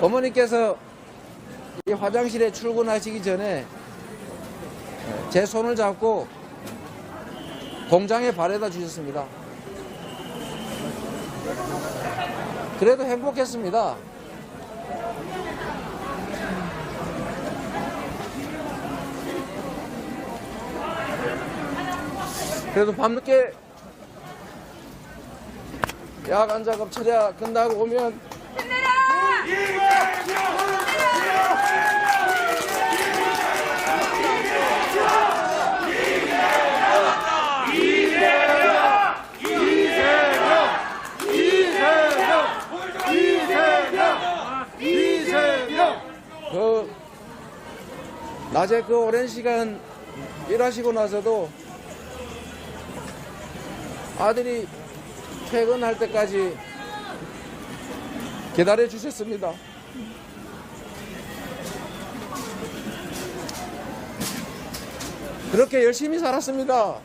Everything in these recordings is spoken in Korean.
어머니께서 이 화장실에 출근하시기 전에 제 손을 잡고 공장에 바래다 주셨습니다. 그래도 행복했습니다. 그래도 밤늦게 야간 작업 처리가 끝나고 오면 그 낮에 그 오랜 시간 일하시고 나서도 아들이 퇴근할 때까지 기다려 주셨습니다. 그렇게 열심히 살았습니다.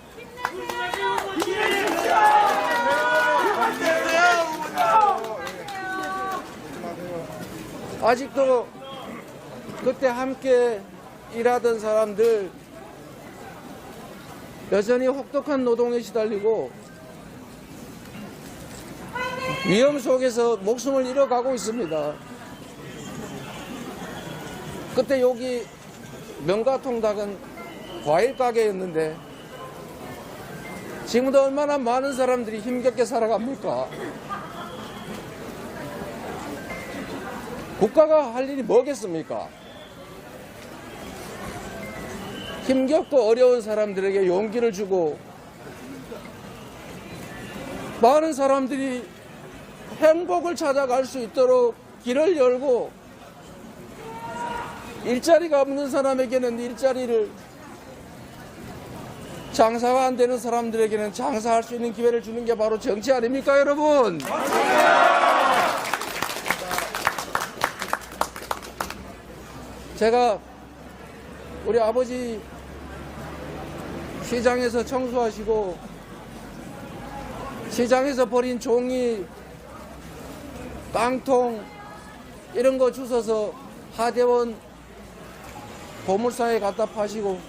아직도 그때 함께 일하던 사람들 여전히 혹독한 노동에 시달리고 위험 속에서 목숨을 잃어가고 있습니다. 그때 여기 명가통닭은 과일 가게였는데 지금도 얼마나 많은 사람들이 힘겹게 살아갑니까? 국가가 할 일이 뭐겠습니까? 힘겹고 어려운 사람들에게 용기를 주고 많은 사람들이 행복을 찾아갈 수 있도록 길을 열고 일자리가 없는 사람에게는 일자리를 장사가 안 되는 사람들에게는 장사할 수 있는 기회를 주는 게 바로 정치 아닙니까 여러분? 제가 우리 아버지 시장에서 청소하시고 시장에서 버린 종이 깡통 이런 거 주워서 하대원 보물상에 갖다 파시고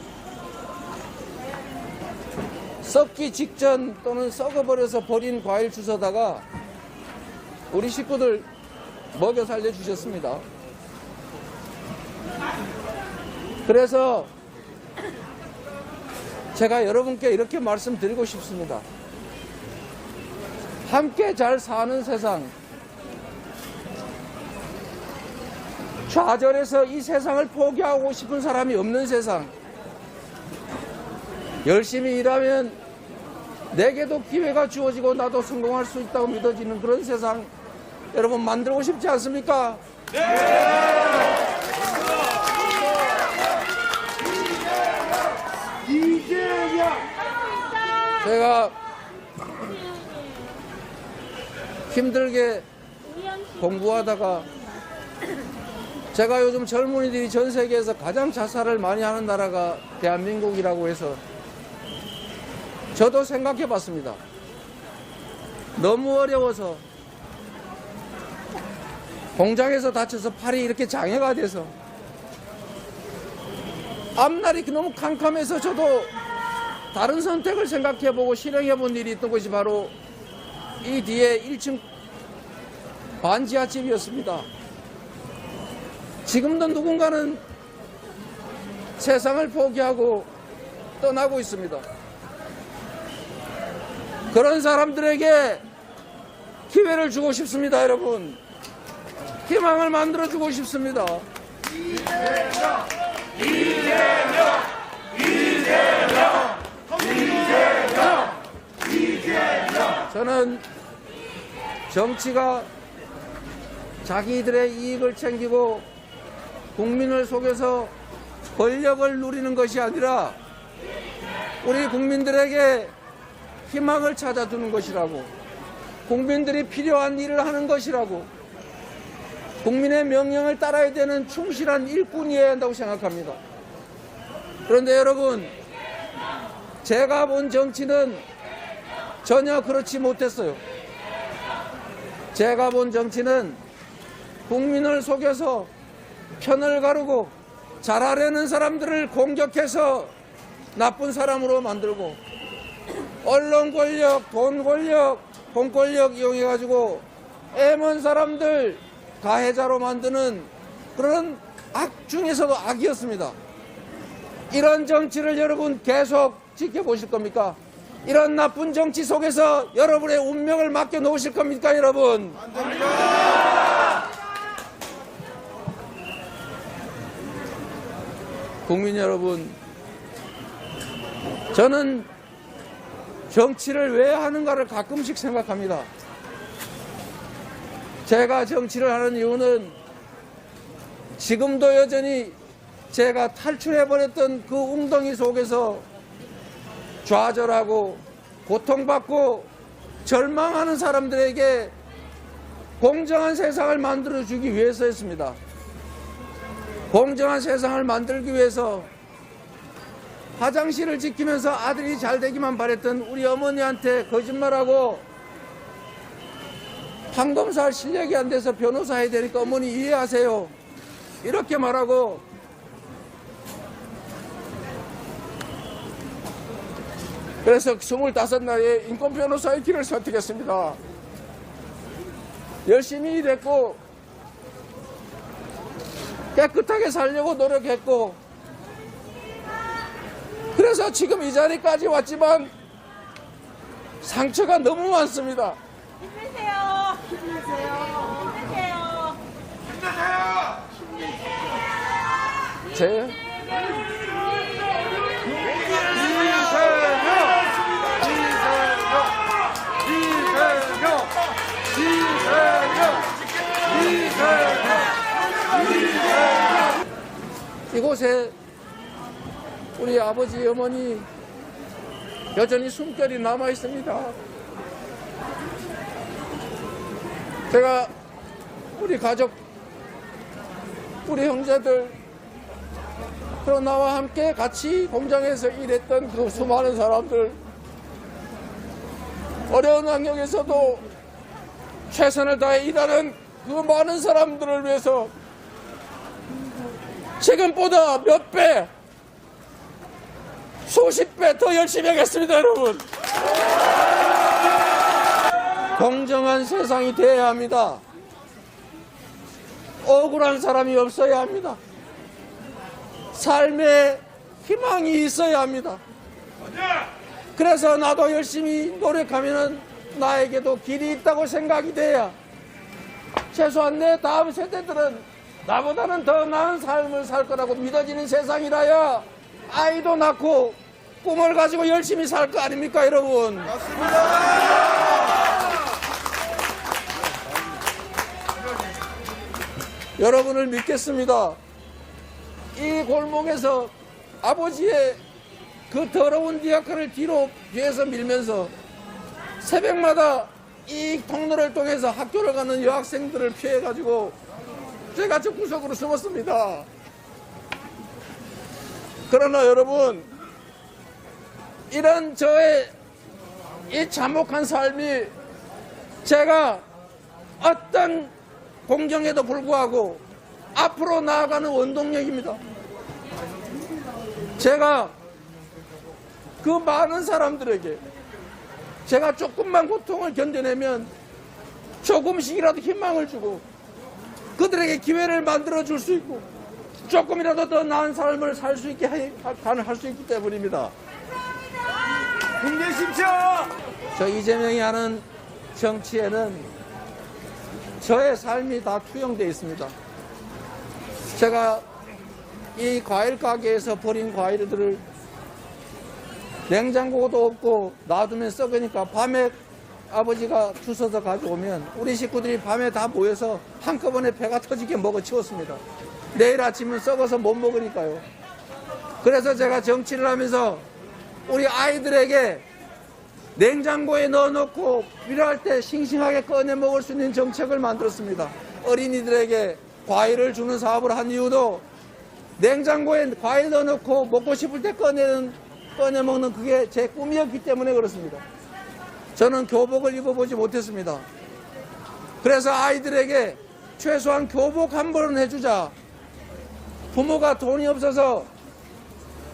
썩기 직전 또는 썩어버려서 버린 과일 주워다가 우리 식구들 먹여 살려 주셨습니다. 그래서 제가 여러분께 이렇게 말씀드리고 싶습니다. 함께 잘 사는 세상, 좌절해서 이 세상을 포기하고 싶은 사람이 없는 세상, 열심히 일하면 내게도 기회가 주어지고 나도 성공할 수 있다고 믿어지는 그런 세상, 여러분 만들고 싶지 않습니까? 제가 힘들게 공부하다가 제가 요즘 젊은이들이 전 세계에서 가장 자살을 많이 하는 나라가 대한민국이라고 해서 저도 생각해 봤습니다. 너무 어려워서 공장에서 다쳐서 팔이 이렇게 장애가 돼서 앞날이 너무 캄캄해서 저도 다른 선택을 생각해 보고 실행해 본 일이 있던 것이 바로 이 뒤에 1층 반지하집이었습니다. 지금도 누군가는 세상을 포기하고 떠나고 있습니다. 그런 사람들에게 기회를 주고 싶습니다, 여러분. 희망을 만들어 주고 싶습니다. 저는 정치가 자기들의 이익을 챙기고 국민을 속여서 권력을 누리는 것이 아니라 우리 국민들에게 희망을 찾아주는 것이라고 국민들이 필요한 일을 하는 것이라고 국민의 명령을 따라야 되는 충실한 일꾼이어야 한다고 생각합니다. 그런데 여러분 제가 본 정치는 전혀 그렇지 못했어요. 제가 본 정치는 국민을 속여서 편을 가르고 잘하려는 사람들을 공격해서 나쁜 사람으로 만들고 언론 권력, 돈 권력, 돈 권력 이용해 가지고 애먼 사람들 가해자로 만드는 그런 악 중에서도 악이었습니다. 이런 정치를 여러분 계속 지켜보실 겁니까? 이런 나쁜 정치 속에서 여러분의 운명을 맡겨 놓으실 겁니까, 여러분? 국민 여러분, 저는 정치를 왜 하는가를 가끔씩 생각합니다. 제가 정치를 하는 이유는 지금도 여전히 제가 탈출해버렸던 그 웅덩이 속에서 좌절하고 고통받고 절망하는 사람들에게 공정한 세상을 만들어주기 위해서였습니다. 공정한 세상을 만들기 위해서 화장실을 지키면서 아들이 잘 되기만 바랬던 우리 어머니한테 거짓말하고 판검사 할 실력이 안 돼서 변호사 해야 되니까 어머니 이해하세요. 이렇게 말하고 그래서 25나이에 인권 변호사의 길을 선택했습니다. 열심히 일했고 깨끗하게 살려고 노력했고. 그래서 지금 이 자리까지 왔지만 상처가 너무 많습니다. 힘내세요. 힘내세요. 힘내세요. 제? 이 곳에 우리 아버지 어머니 여전히 숨결이 남아 있습니다. 제가 우리 가족, 우리 형제들, 그리고 나와 함께 같이 공장에서 일했던 그 수많은 사람들, 어려운 환경에서도 최선을 다해 일하는 그 많은 사람들을 위해서 지금보다 몇 배, 수십 배 더 열심히 하겠습니다, 여러분. 공정한 세상이 되어야 합니다. 억울한 사람이 없어야 합니다. 삶에 희망이 있어야 합니다. 그래서 나도 열심히 노력하면 나에게도 길이 있다고 생각이 돼야 최소한 내 다음 세대들은 나보다는 더 나은 삶을 살 거라고 믿어지는 세상이라야. 아이도 낳고 꿈을 가지고 열심히 살 거 아닙니까 여러분? 여러분을 믿겠습니다. 이 골목에서 아버지의 그 더러운 디아카를 뒤로 뒤에서 밀면서 새벽마다 이 통로를 통해서 학교를 가는 여학생들을 피해가지고 제가 저 구석으로 숨었습니다. 그러나 여러분, 이런 저의 이 참혹한 삶이 제가 어떤 공정에도 불구하고 앞으로 나아가는 원동력입니다. 제가 그 많은 사람들에게 제가 조금만 고통을 견뎌내면 조금씩이라도 희망을 주고 그들에게 기회를 만들어 줄 수 있고 조금이라도 더 나은 삶을 살 수 있게 할수 있기 때문입니다. 힘내십시오. 저 이재명이 하는 정치에는 저의 삶이 다 투영되어 있습니다. 제가 이 과일 가게에서 버린 과일들을 냉장고도 없고 놔두면 썩으니까 밤에 아버지가 주워서 가져오면 우리 식구들이 밤에 다 모여서 한꺼번에 배가 터지게 먹어 치웠습니다. 내일 아침은 썩어서 못 먹으니까요. 그래서 제가 정치를 하면서 우리 아이들에게 냉장고에 넣어놓고 필요할 때 싱싱하게 꺼내 먹을 수 있는 정책을 만들었습니다. 어린이들에게 과일을 주는 사업을 한 이유도 냉장고에 과일 넣어놓고 먹고 싶을 때 꺼내는, 꺼내 먹는 그게 제 꿈이었기 때문에 그렇습니다. 저는 교복을 입어보지 못했습니다. 그래서 아이들에게 최소한 교복 한 번은 해주자. 부모가 돈이 없어서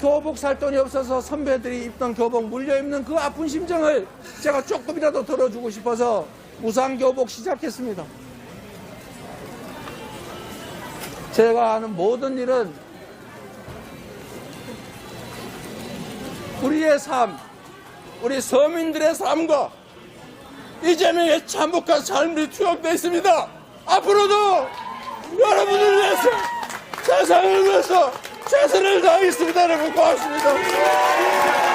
교복 살 돈이 없어서 선배들이 입던 교복 물려 입는 그 아픈 심정을 제가 조금이라도 덜어주고 싶어서 무상 교복 시작했습니다. 제가 하는 모든 일은 우리의 삶, 우리 서민들의 삶과 이재명의 참혹한 삶이 투영되어 있습니다. 앞으로도 여러분을 위해서 세상을 위해서 최선을 다하겠습니다. 여러분 고맙습니다.